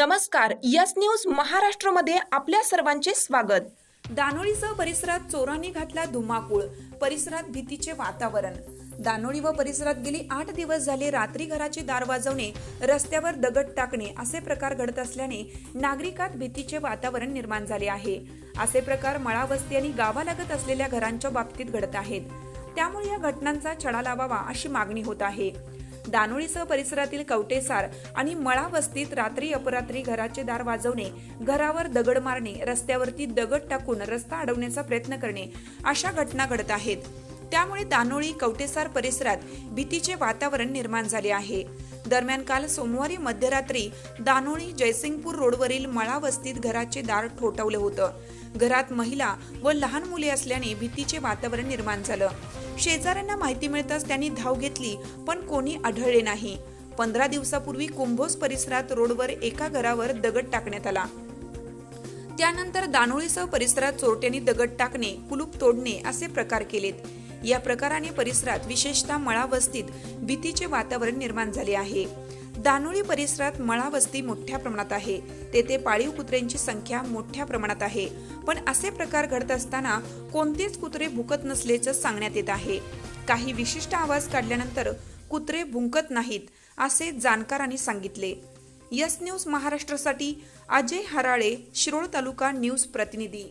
नमस्कार yes news महाराष्ट्रमध्ये आपल्या सर्वांचे स्वागत. दानोळीसह परिसरात चोरांनी घातला धुमाकूळ परिसरात भीतीचे वातावरण. दानोळी व परिसरात गेली आठ दिवस झाले रात्री घराचे दार वाजवणे रस्त्यावर दगड टाकणे असे प्रकार घडत असल्याने नागरिकात भीतीचे वातावरण निर्माण झाले आहे. असे प्रकार मळावस्ती आणि गावालगत असलेल्या घरांच्या बाबतीत घडत आहेत. त्यामुळे या घटनांचा छडा लावावा अशी मागणी होत आहे. दानोळीसह परिसरातील कवटेसार आणि मळा वस्तीत रात्री अपरात्री घराचे दार वाजवणे घरावर दगड मारणे रस्त्यावरती दगड टाकून रस्ता अडवण्याचा प्रयत्न करणे अशा घटना घडत आहेत. त्यामुळे दानोळी कवटेसार परिसरात भीतीचे वातावरण निर्माण झाले आहे. दरम्यान काल सोमवारी मध्यरात्री दानोळी जयसिंगपूर रोडवरील मळा वस्तीत घराचे दार ठोठवलं होतं. घरात महिला व लहान मुले असल्याने भीतीचे वातावरण निर्माण झालं. शेजाऱ्यांना माहिती मिळताच त्यांनी धाव घेतली पण कोणी आढळले नाही. पंधरा दिवसापूर्वी कुंभोज परिसरात रोडवर एका घरावर दगड टाकण्यात आला. त्यानंतर दानोळीसह परिसरात चोरट्यांनी दगड टाकणे कुलूप तोडणे असे प्रकार केलेत. या प्रकाराने परिसरात विशेषतः मळा वस्तीत भीतीचे वातावरण निर्माण झाले आहे. दानोळी परिसरात मळा वस्ती मोठ्या प्रमाणात आहे. तेथे पाळीव कुत्र्यांची संख्या मोठ्या प्रमाणात आहे. पण असे प्रकार घडत असताना कोणतेच कुत्रे भुकत नसल्याचं सांगण्यात येत आहे. काही विशिष्ट आवाज काढल्यानंतर कुत्रे भुंकत नाहीत असे जाणकारांनी सांगितले. यस न्यूज महाराष्ट्रासाठी अजय हराळे शिरोळ तालुका न्यूज प्रतिनिधी.